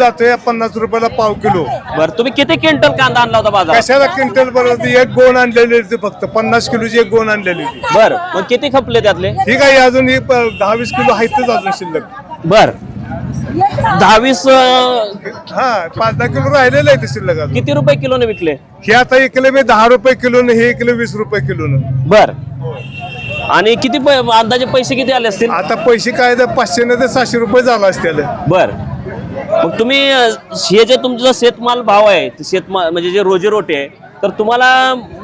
जातोय पन्नास रुपयाला पाव किलो. बर तुम्ही किती क्विंटल कांदा आणला होता बाजारात? कशाला क्विंटल बरोबर एक गोण आणलेली होती फक्त. पन्नास किलोची एक गोण आणलेली होती. बर मग किती खपले त्यातले? ठीक आहे अजून ही प- दहा वीस किलो आहेतच अजून शिल्लक. बर. दहावीस अं, हा पाच दहा किलो राहिलेलं आहे ते शिल्लक अजून. किती रुपये किलोने विकले? हे आता इकले मी दहा रुपये किलोनं हे इकले वीस रुपये किलोनं. बर. आणि किती पै- अंदाजे पैसे किती आले असतील? आता पैसे काय तर पाचशे नाही तर सहाशे रुपये झाला असतील. बर. मग तुम्ही हे जे तुमचं शेतमाल भाव आहे ते शेतमाल म्हणजे जे रोजीरोटी आहे तर तुम्हाला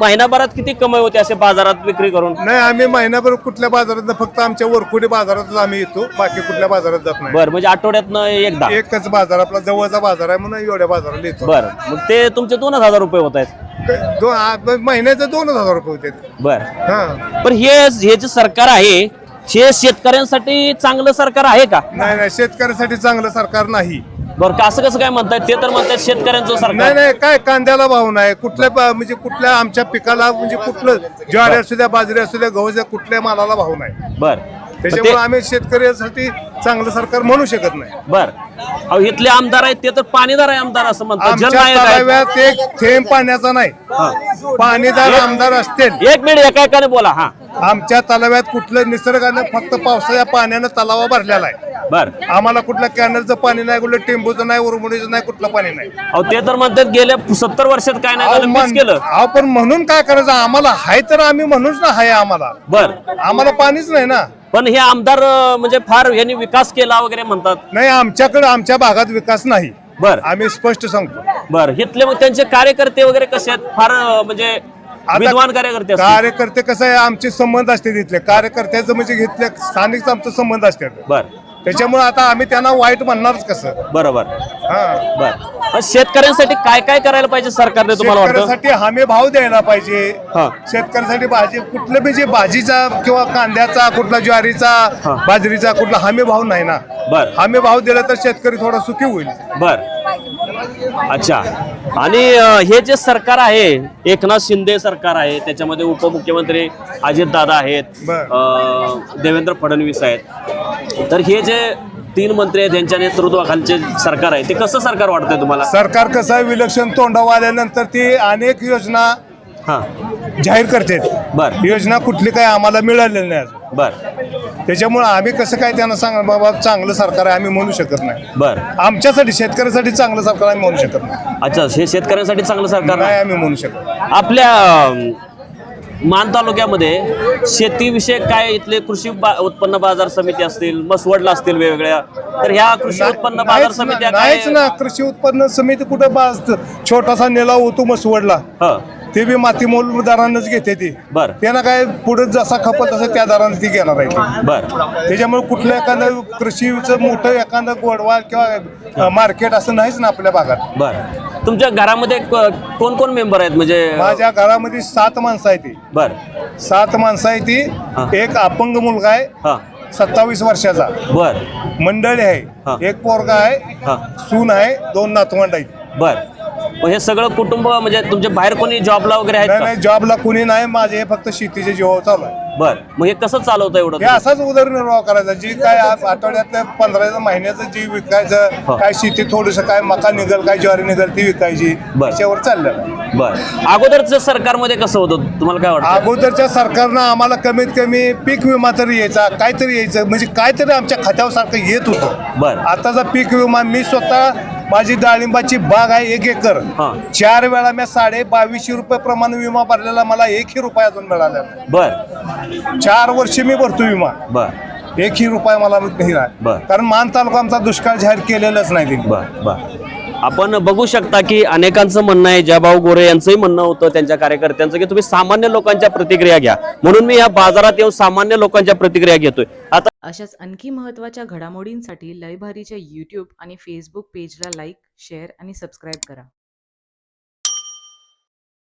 महिनाभरात किती कमाई होते असे बाजारात विक्री करून? नाही आम्ही महिनाभर कुठल्या बाजारात फक्त आमच्या वरकुडी बाजारातच आम्ही येतो बाकी कुठल्या बाजारात जात नाही. बर म्हणजे आठवड्यातनं एकदा? एकच बाजार आपला जवळचा बाजार आहे म्हणून एवढ्या बाजाराला येतो. बर मग ते तुमचे दोनच हजार रुपये होत आहेत. महिन्याचे दोन हजार रुपये होते. बर. हा. पण हे हे जे सरकार आहे हे शेतकऱ्यांसाठी चांगलं सरकार आहे का? नाही नाही शेतकऱ्यासाठी चांगलं सरकार नाही. बरं का असं कसं काय म्हणतायत? ते तर म्हणतात शेतकऱ्यांचं नाही सरकार. नाही काय कांद्याला भाव नाही. कुठल्या प- म्हणजे कुठल्या आमच्या पिकाला म्हणजे कुठलं ज्वारी असू द्या बाजरी असू द्या गहू असू द्या कुठल्या मालाला भाव नाही. बर. त्याच्यामुळे आम्ही शेतकऱ्यासाठी चांगलं सरकार म्हणू शकत नाही. बर. अहो इथले आमदार आहेत ते तर पाणीदार आहे आमदार असं म्हणतात. आमच्या जलनायक एक थेंब पाण्याचा नाही. पाणीदार आमदार असतील. एक मिनिट एका एकाने बोला हा. आमच्या तलाव्यात कुठलं निसर्गानं फक्त पावसाच्या पाण्यानं तलावा भरलेला आहे. बर. आम्हाला कुठल्या कॅनलचं पाणी नाही कुठलं टेंबूचं नाही उरमुडीचं नाही कुठलं पाणी नाही. अहो ते तर म्हणतात गेल्या सत्तर वर्षात काय नाही अहो, झालं मीच मन- केलं. अहो, पण म्हणून काय करायचं? आम्हाला हाय तर आम्ही म्हणूच ना हाय आम्हाला. बर. आम्हाला पाणीच नाही ना. पण हे आमदार म्हणजे फार यांनी विकास केला वगैरे म्हणतात. नाही आमच्याकडे आमच्या भागात विकास नाही. बर. आम्ही स्पष्ट सांगतो. बर इथले मग त्यांचे कार्यकर्ते वगैरे कसे आहेत? फार म्हणजे विद्वान कार्यकर्ते असतील. कार्यकर्ते कसं आहे? आमचे संबंध असते तिथले कार्यकर्त्याचं म्हणजे घेतले स्थानिक आमचे संबंध असतात. बर. त्याच्यामुळे आता आम्ही त्यांना वाईट म्हणणारच कसं. बरोबर. हा. बर. शेतकऱ्यांसाठी काय काय करायला पाहिजे सरकारने तुम्हाला वाटतं? शेतकऱ्यासाठी हमी भाव द्यायला पाहिजे. हा. शेतकऱ्यासाठी भाजी कुठलं बी जे भाजीचा किंवा कांद्याचा कुठला ज्वारीचा. बाजरीचा कुठला हमी भाव नाही ना. बर. हमी भाव दिला तर शेतकरी थोडा सुखी होईल. बर. अच्छा. आणि अं, हे जे सरकार आहे एकनाथ शिंदे सरकार आहे त्याच्यामध्ये उपमुख्यमंत्री अजित दादा आहेत बर. अं, देवेंद्र फडणवीस आहेत. तर हे जे तीन मंत्री आहेत यांच्या नेतृत्वाखालचे सरकार आहे ते कसं सरकार वाटतंय तुम्हाला? सरकार कसं आहे विलक्षण तोंडावर आल्यानंतर ती अनेक योजना हा. जाहीर करते. बर. योजना कुठली काय आम्हाला मिळालेली नाही अजून. बर. त्याच्यामुळे आम्ही कसं काय त्यांना सांग बाबा चांगलं सरकार आहे आम्ही म्हणू शकत नाही. बर. आमच्यासाठी शेतकऱ्यासाठी चांगलं सरकार आम्ही म्हणू शकत नाही. अच्छा हे शेतकऱ्यांसाठी चांगलं सरकार नाही. आम्ही म्हणू शकत आपल्या अं, मान तालुक्यामध्ये शेतीविषयक काय इथले कृषी बा- उत्पन्न बाजार समिती असतील मसवडला असतील वेगवेगळ्या तर ह्या कृषी उत्पन्न बाजार नाहीच समित्या ना- काय नाहीच ना. कृषी उत्पन्न समिती कुठं बा- छोटासा निलाव होतो मसवडला. ह. ते बी माती मोल दरानच घेते ती. बर. त्यांना काय पुढे जसा खपत तसं त्या दराने ती घेणार आहे. बर. त्याच्यामुळे कुठलं एखादं कृषीचं मोठं एखादं गोडवा किंवा मार्केट असं नाहीच ना आपल्या भागात. बर. तुमच्या घरामध्ये क- कोण कोण मेंबर आहेत? म्हणजे माझ्या घरामध्ये सात माणसं आहे ती. बर. सात माणसं आहे हा. ती एक अपंग मुलगा आहे. हा. सत्तावीस वर्षाचा. बर. मंडळी हा. आहे एक पोरगा आहे. हा. सून आहे. दोन नातवंड आहेत. बर. मग हे सगळं कुटुंब म्हणजे तुमचे बाहेर कोणी जॉबला वगैरे आहेत नाही का? नाही जॉबला कुणी नाही माझे हे फक्त शेतीचे जीव चालू आहे. बर. मग हे कसं चालवतं एवढं हे तुम्ही? असाच उदरनिर्वाह करायचा. जी काय आ- आठवड्यात पंधरा महिन्याचं जी हा. विकायचं काय शेती थोडस काय मका निघल काय ज्वारी निघल ती विकायची. बर. त्याच्यावर चाललेलं आहे. बर. अगोदरच सरकारमध्ये कसं होतं? तुम्हाला काय वाटतं? अगोदरच्या सरकारनं आम्हाला कमीत कमी पीक विमा तरी यायचा काहीतरी यायचं. म्हणजे काहीतरी आमच्या खात्यावर सारखं येत होतं. बर. आताचा पीक विमा मी स्वतः माझी डाळिंबाची बाग आहे एक एकर हा. चार वेळा मी साडे बावीसशे रुपये प्रमाणे विमा भरलेला मला एकही रुपया अजून मिळाला नाही. बर चार वर्ष मी भरतो विमा बर एकही रुपया मला नाही राहिला. बर. कारण मान तालुका आमचा दुष्काळ जाहीर केलेलाच नाही त्यांनी. बर बर आपण बघू शकता की अनेकांचं म्हणणं आहे जयभाऊ गोरे यांचंही म्हणणं होतं त्यांच्या कार्यकर्त्यांचं की तुम्ही सामान्य लोकांच्या प्रतिक्रिया घ्या. म्हणून मी या बाजारात येऊन सामान्य लोकांच्या प्रतिक्रिया घेतोय. आता अशाच आणखी महत्त्वाच्या घडामोडींसाठी लयभारीच्या यूट्यूब आणि फेसबुक पेजला लाईक शेअर आणि सबस्क्राईब करा.